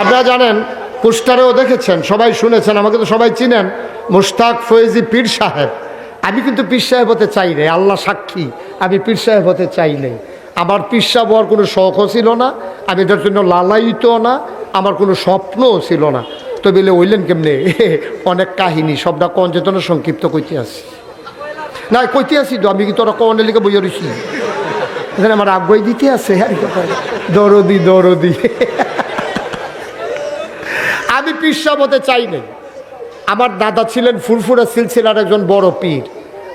আপনারা জানেন, পোস্টারেও দেখেছেন, সবাই শুনেছেন, আমাকে তো সবাই চিনেন, মুশতাক ফয়েজি পীর সাহেব। আমি কিন্তু পীর সাহেব হতে চাই নাই, আল্লাহ সাক্ষী, আমি পীর সাহেব হতে চাই নাই। আমার পীর সাহেব হওয়ার কোনো শখও ছিল না, আমি এটার জন্য লালায়িত না, আমার কোনো স্বপ্নও ছিল না। তো বলে, ওইলেন কেমনে? অনেক কাহিনী, সবটা কঞ্চেতনা সংক্ষিপ্ত কইতে আসি না কইতে আসি তো, আমি কি তোরা কনের লিখে বইয়া রইছি? এখানে আমার আগ্রহ দিতে আছে আর কি কথা। আমি পিসাব হতে চাই নাই। আমার দাদা ছিলেন ফুরফুরা সিলসিলার একজন বড় পীর।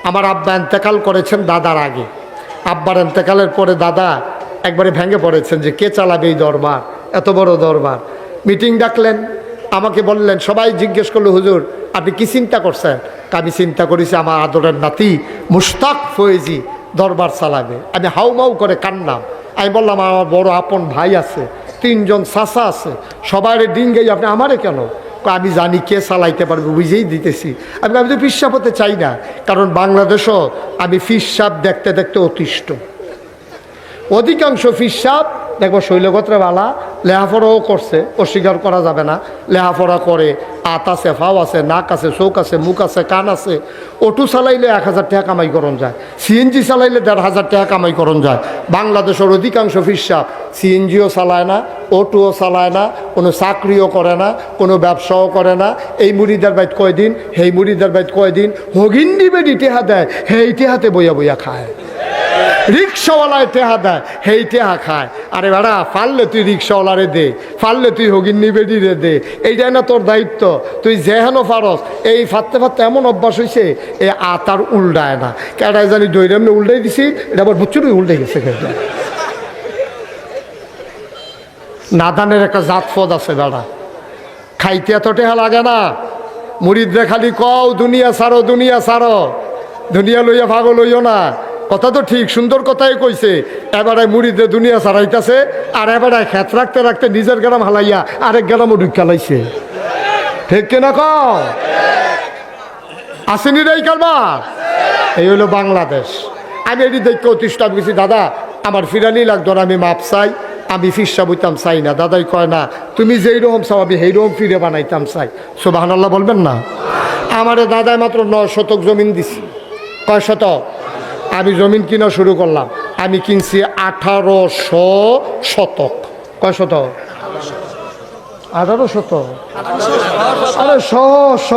আমার আব্বা এন্তেকাল করেছেন দাদার আগে। আব্বার এন্তেকালের পরে দাদা একবারে ভেঙে পড়েছেন যে, কে চালাবে এই দরবার? এত বড় দরবার? মিটিং ডাকলেন, আমাকে বললেন, সবাই জিজ্ঞেস করল, হুজুর, আপনি কি চিন্তা করছেন? আমি চিন্তা করেছি আমার আদরের নাতি মুস্তাক ফয়েজি দরবার চালাবে। আমি হাউমাউ করে কান্নাম। আমি বললাম, আমার বড় আপন ভাই আছে তিনজন চাষা আছে সবার ডিঙ্গেই আপনি আমারে কেন? আমি জানি কে চালাইতে পারব, বুঝেই দিতেছি। আমি আমি তো ফিস হতে চাই না, কারণ বাংলাদেশও আমি ফিসাব দেখতে দেখতে অতিষ্ঠ। অধিকাংশ ফিসাব দেখব শৈলগত্রবালা লেহাফড়াও করছে, অস্বীকার করা যাবে না। লেহাফড়া করে আত আছে, ফাও আছে, নাক আছে, চোখ আছে, মুখ আছে, কান আছে। অটো চালাইলে এক হাজার টাকা কামাই করণ যায়। সিএনজি চালাইলে দেড় হাজার টাকা কামাই করণ যায়। বাংলাদেশের অধিকাংশ ফিসাব সিএনজিও চালায় না, অটোও চালায় না, কোনো চাকরিও করে না, কোনো ব্যবসাও করে না। এই মুড়িদার বাইত কয়দিন, সেই মুড়িদার বাইত কয়দিন, হগিন্দি বেডি টেহা দেয়, সেই টেহাতে বইয়া বইয়া খায়। রিক্সাওয়ালায় টেহা দেয়, হেই টেহা খায়। আরে বেড়া পারলে তুই রিক্সাওয়ালারে দে পারলে তুই হগিন্নি বেডিরে দে, এইটাই না তোর দায়িত্ব। তুই যেহেন ফারস এই ফাটতে ফাটতে এমন অভ্যাস হয়েছে এ আতার উল্টায় না। কেটাই জানি দৈর এমনি উল্টাই দিছি, এটা আবার বুচ্চুরই উল্টে গেছে নাদানের একটা জাত ফদ আছে বেড়া। খাইতে এত টেহা লাগে না। মুড়িদরে খালি কও, দুনিয়া সারো দুনিয়া সারো দুনিয়া লইয়া ভাগো লইও না। কথা তো ঠিক, সুন্দর কথাই কইছে। এবারে মুড়িতে দুনিয়া সারাইতাছে, আর এবারে খেত রাখতে রাখতে নিজের গ্রাম হালাইয়া আরেক গ্রামও ঢুক খেলাইছে ঠিক কিনা কও? আসেনি রে কারবার? এই হলো বাংলাদেশ। আমি এটি দেখতে অতিষ্ঠ আমি দাদা, আমার ফিরানি লাগতো আমি মাপ চাই, আমি ফিরসা বইতাম চাই না। দাদাই কয় না, তুমি যেই রকম চাও, আমি সেই রকম ফিরে বানাইতাম চাই। সোবাহান আল্লাহ বলবেন না? আমারে দাদাই মাত্র ন শতক জমিন দিছি। কয় শতক? আমি জমিন কিনা শুরু করলাম। আমি কিনছি আঠারোশো শতক। কয় শতক? আঠারো শতক। আরে শ শ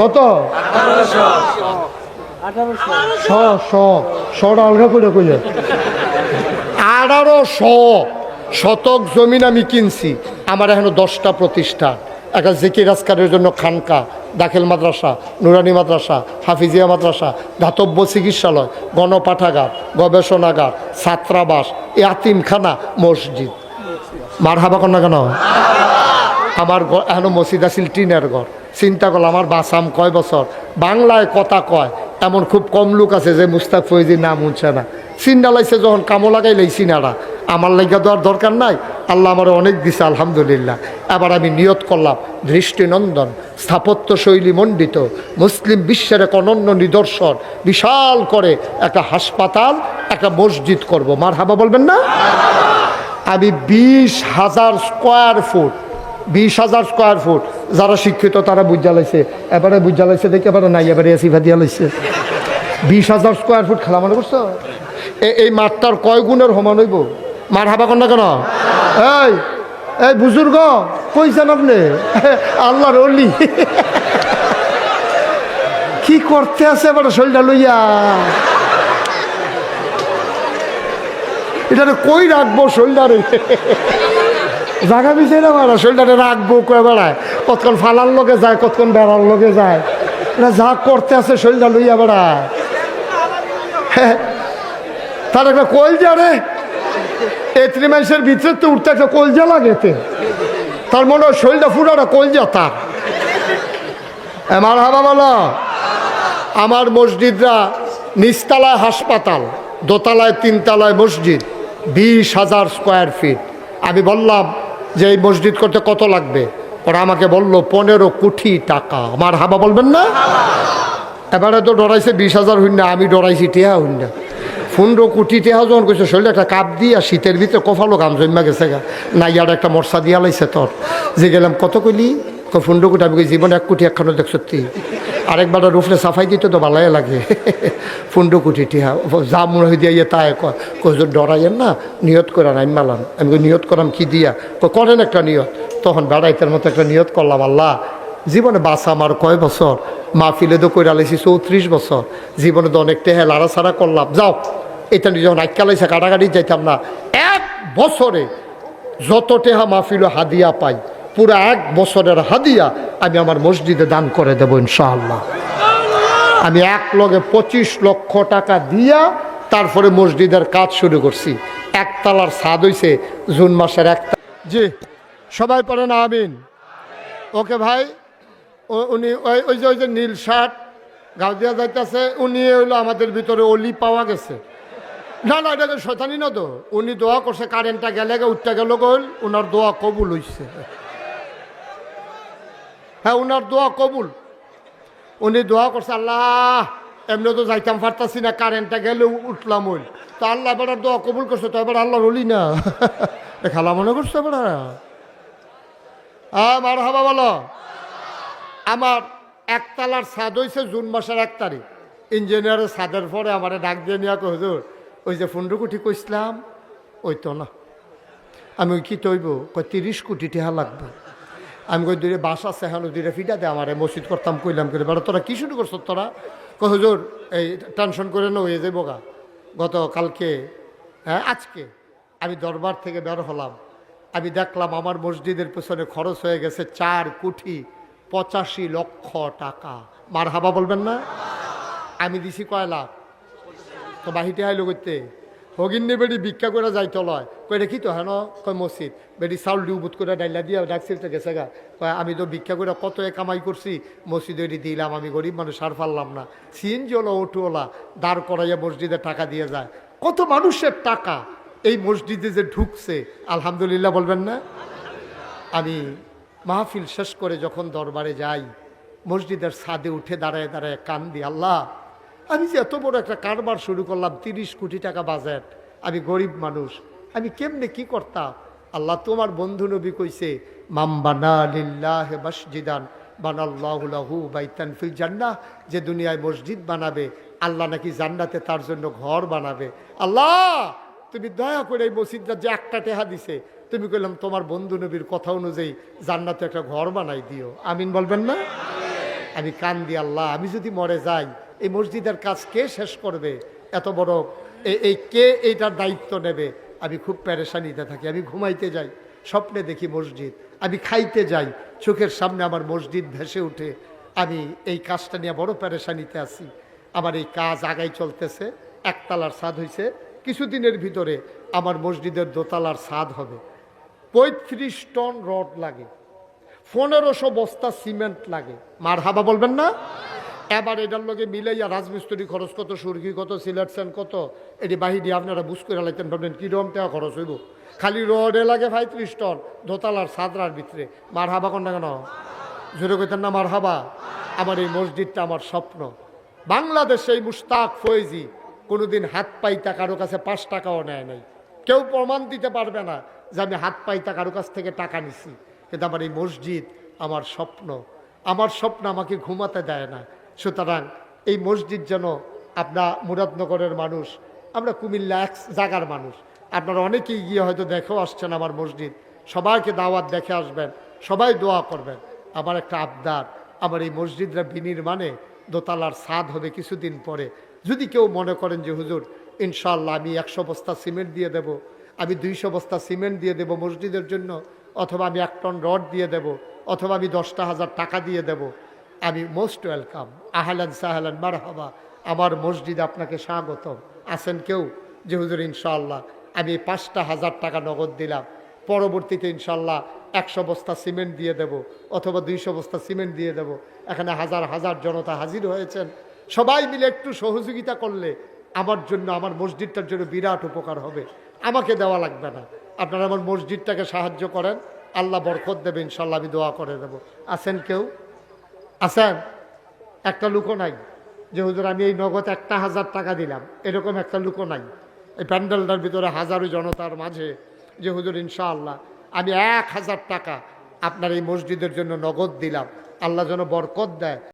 কত? শ শ আলগা করে শতক জমিন আমি কিনছি। আমার এখনও দশটা প্রতিষ্ঠান। একটা জেকির আজকারের জন্য খানকা, দাখিল মাদ্রাসা, নুরানি মাদ্রাসা, হাফিজিয়া মাদ্রাসা ধাতব্য চিকিৎসালয়, গণপাঠাগার, গবেষণাগার, ছাত্রাবাস, ইয়াতিমখানা, মসজিদ। মার হাবা কন্যা কেন? আমার এখনও মসজিদ আছিল টিনের ঘর। চিন্তা করলাম, আমার বাসাম কয় বছর? বাংলায় কথা কয়, এমন খুব কম লোক আছে যে মুস্তাক ফৈজির নাম উঠছে না। চিন্তা লাইছে যখন কামো লাগাইলে সিনারা আমার লাইগা দেওয়ার দরকার নাই। আল্লাহ আমার অনেক দিছে, আলহামদুলিল্লাহ। এবার আমি নিয়ত করলাম, দৃষ্টিনন্দন স্থাপত্য শৈলী মণ্ডিত, মুসলিম বিশ্বের এক অনন্য নিদর্শন, বিশাল করে একটা হাসপাতাল, একটা মসজিদ করব। মার হাবা বলবেন না? আমি বিশ হাজার স্কোয়ার ফুট, বিশ হাজার স্কোয়ার ফুট, যারা শিক্ষিত তারা বুঝা লাইছে। এবারে বুঝা লাইছে দেখে এবারে নাই, এবারে এসি ভাদিয়া লাইছে। বিশ হাজার স্কোয়ার ফুট খেলা মনে করছ এই মাঠটার কয় গুণের সমান হইব? মার হাবা কন্যা কেন? এই এই বুজুর্গ, কইছেন আপনি? আল্লাহর অলি। কি করতে আছে এবারে শরীরটা লইয়া? এটা কই রাখব শোল্ডারে জাগা বিছে না মারা শোল্ডারে রাখব কয়ে বেড়ায়। কতক্ষণ ফালার লগে যায়, কতক্ষণ বেড়ার লগে যায়। এটা যা করতে আছে শোল্ডার লইয়া বেড়ায়। হ্যাঁ। তার একটা কলজা রে এত্রি মাসের ভিতরে তো উঠতে একটা কলজা লাগে এতে। তার মনে হয় শরীরটা ফুটাটা কলজা তার। আমার হাবা বলো, আমার মসজিদরা নিচতলায় হাসপাতাল, দোতলায় তিনতলায় মসজিদ, বিশ হাজার স্কোয়ার ফিট আমি বললাম যে এই মসজিদ করতে কত লাগবে? ওরা আমাকে বলল, পনেরো কোটি টাকা। আমার হাবা বলবেন না? এবারে তো ডরাইছে বিশ হাজার হইন না, আমি ডরাইছি টিয়া হইন না। ফুন্ডো কুটি টেহা যখন কইছে শরীরে একটা কাপ দিয়া শীতের ভিতরে কফালো গাম জন্মা গেছে গা। নাইয়ার একটা মশা দিয়া লাইছে তোর। যে গেলাম, কত কইলি? কই ফুন্ডো কুটি। আমি জীবনে এক কোটি একখানো দেখ সত্যি। আরেকবার রুফলে সাফাই দিতে তো ভালাই লাগে। ফুন্ডো কুটি টিহা যা মনে হয়ে দিয়া ইয়ে তাই কই ডরাইয়েন না, নিয়ত করে নাই মালাম। আমি নিয়ত করাম কি দিয়া? করেন একটা নিয়ত। তখন বেড়াইতের মতো একটা নিয়ত করলাম, আল্লাহ, জীবনে বাসা আমার কয় বছর? মাহফিলে তো কইরা লাইছি চৌত্রিশ বছর। জীবনে তো অনেক টেহে লাড়াছাড়া করলাম। যাও। এটা যখন আইকা লাইছে কাটাকাটি যাইতাম না। এক বছরে যত টেহা মাহফিল হাদিয়া পাই, পুরো এক বছরের হাদিয়া আমি আমার মসজিদে দান করে দেবো ইনশাআল্লাহ। আমি এক লগে পঁচিশ লক্ষ টাকা দিয়া তারপরে মসজিদের কাজ শুরু করছি। একতলার স্বাদ হইছে, জুন মাসের এক জি, সবাই পড়েন, আমিন। ওকে ভাই উনি ওই ওই যে ওই যে নীল শার্ট গাও দিয়া যাইতেছে, উনি হইল আমাদের ভিতরে অলি পাওয়া গেছে। না না, এটা তো শয়তানি না তো। উনি দোয়া করছে কারেন্টটা গেলে গে উঠতে গেল গল ওনার দোয়া কবুল হইছে। হ্যাঁ ওনার দোয়া কবুল। উনি দোয়া করছে, আল্লাহ, এমনি তো যাইতাম পারতাছি না কারেন্টটা গেলে উঠলাম ওই। তো আল্লাহ এবার দোয়া কবুল করছে, তো এবার আল্লাহ রলি না। খালা মনে করছে এবার হ্যাঁ মার হাবা বলো। আমার একতলার ছাদ হয়েছে জুন মাসের এক তারিখ। ইঞ্জিনিয়ারের ছাদের পরে আমার ডাক দিয়ে নিয়ে হুজুর। ওই যে ফুন্ডুকুটি কইসলাম ওই তো না। আমি ওই কি তৈব? কই তিরিশ কোটি টেহা লাগবে। আমি কই দুইরে বাস আছে এখন দুইরে ফিটা দে, আমার মসজিদ করতাম, কইলাম করে বেড়া তোরা কি শুরু করছ তোরা? কই হুজুর, এই টেনশন করে না হয়ে যাব গা। গত কালকে হ্যাঁ আজকে আমি দরবার থেকে বের হলাম। আমি দেখলাম আমার মসজিদের পেছনে খরচ হয়ে গেছে চার কোটি পঁচাশি লক্ষ টাকা। মার হাবা বলবেন না? আমি দিছি কয় লাখ? তো বাহিতে আইলো করতে হগিন্নি বেড়ি ভিক্ষা করে যাইতে লয় কই রে কি তো হেন, কয় মসজিদ, বেড়ি চাউল ডিউবুত করে ডাইলা দিয়া ডাকছিল তো গেছে গা। কয়, আমি তো ভিক্ষা করে কত এ কামাই করছি, মসজিদে দিলাম, আমি গরিব মানুষ আর পারলাম না। সিএনজিওলা অটোওয়ালা দাঁড় করাইয়া মসজিদে টাকা দিয়ে যায়। কত মানুষের টাকা এই মসজিদে যে ঢুকছে, আলহামদুলিল্লাহ বলবেন না? আমি মাহফিল শেষ করে যখন দরবারে যাই, মসজিদের ছাদে উঠে দাঁড়ায় দাঁড়ায় কান কান্দি, আল্লাহ আমি যে এত বড় একটা কারবার শুরু করলাম, তিরিশ কোটি টাকা বাজেট আমি গরিব মানুষ। আমি কেমনে কি করতাম? আল্লাহ তোমার বন্ধু নবী কইছে মাম বানা লিল্লাহ মসজিদান যে দুনিয়ায় মসজিদ বানাবে, আল্লাহ নাকি জান্নাতে তার জন্য ঘর বানাবে। আল্লাহ, তুমি দয়া করে এই মসজিদটা যে একটা টেহা দিছে, তুমি কইলাম তোমার বন্ধু নবীর কথা অনুযায়ী জান্নাতে একটা ঘর বানাই দিও। আমিন বলবেন না? আমি কান দি আল্লাহ, আমি যদি মরে যাই এই মসজিদের কাজ কে শেষ করবে? এত বড় এই কে এইটার দায়িত্ব নেবে? আমি খুব প্যারেশানিতে থাকি, আমি ঘুমাইতে যাই, স্বপ্নে দেখি মসজিদ, আমি খাইতে যাই, চোখের সামনে আমার মসজিদ ভেসে উঠে আমি এই কাজটা নিয়ে বড় প্যারেশানিতে আছি। আমার এই কাজ আগাই চলতেছে, একতলার স্বাদ হয়েছে কিছুদিনের ভিতরে আমার মসজিদের দোতলার স্বাদ হবে। পঁয়ত্রিশ টন রড লাগে, পনেরোশো বস্তা সিমেন্ট লাগে। মার হাবা বলবেন না? এবার এটার লগে মিলাইয়া রাজমিস্ত্রি খরচ কত, সুরকি কত সিলেকশন কত, এটি বাহিরি আপনারা বুঝ করে লাইতেন, ভাবলেন কীরকম টাকা খরচ হইব? খালি রডে লাগে ভাই পঁয়ত্রিশ টন, দোতলার সাদরার ভিতরে। মার হাবা কোনটা কেন? জোরে কইতেন না মার হাবা আমার এই মসজিদটা আমার স্বপ্ন। বাংলাদেশে এই মুস্তাক ফয়েজি কোনোদিন হাত পাইতা কারও কাছে পাঁচ টাকাও নেয় নাই। কেউ প্রমাণ দিতে পারবে না যে আমি হাত পাইতা কারও কাছ থেকে টাকা নিছি। কিন্তু আমার এই মসজিদ আমার স্বপ্ন। আমার স্বপ্ন আমাকে ঘুমাতে দেয় না। সুতরাং এই মসজিদ যেন আপনার মুরাদনগরের মানুষ, আমরা কুমিল্লা এক জায়গার মানুষ। আপনারা অনেকেই গিয়ে হয়তো দেখেও আসছেন আমার মসজিদ। সবাইকে দাওয়াত দেখে আসবেন, সবাই দোয়া করবেন। আমার একটা আবদার, আমার এই মসজিদরা বিনির্মাণে দোতলার স্বাদ হবে কিছুদিন পরে। যদি কেউ মনে করেন যে, হুজুর ইনশাল্লাহ আমি একশো বস্তা সিমেন্ট দিয়ে দেব, আমি দুইশো বস্তা সিমেন্ট দিয়ে দেব মসজিদের জন্য, অথবা আমি এক টন রড দিয়ে দেব, অথবা আমি দশটা হাজার টাকা দিয়ে দেব। আমি মোস্ট ওয়েলকাম আহলান সাহালান মার হবা আমার মসজিদ আপনাকে স্বাগতম। আছেন কেউ? যে হুজুর ইনশাল্লাহ আমি পাঁচটা হাজার টাকা নগদ দিলাম। পরবর্তীতে ইনশাল্লাহ একশো বস্তা সিমেন্ট দিয়ে দেব অথবা দুইশো বস্তা সিমেন্ট দিয়ে দেব। এখানে হাজার হাজার জনতা হাজির হয়েছেন। সবাই মিলে একটু সহযোগিতা করলে আমার জন্য, আমার মসজিদটার জন্য বিরাট উপকার হবে। আমাকে দেওয়া লাগবে না। আপনারা আমার মসজিদটাকে সাহায্য করেন। আল্লাহ বরকত দেবে ইনশাল্লাহ আমি দোয়া করে দেব। আছেন কেউ? আছেন একটা লুকো নাই। যে হুজুর, আমি এই নগদ একটা হাজার টাকা দিলাম। এরকম একটা লুকো নাই। এই প্যান্ডেলটার ভিতরে হাজারো জনতার মাঝে যে হুজুর, ইনশাআল্লাহ, আমি এক হাজার টাকা আপনার এই মসজিদের জন্য নগদ দিলাম। আল্লাহ যেন বরকত দেয়।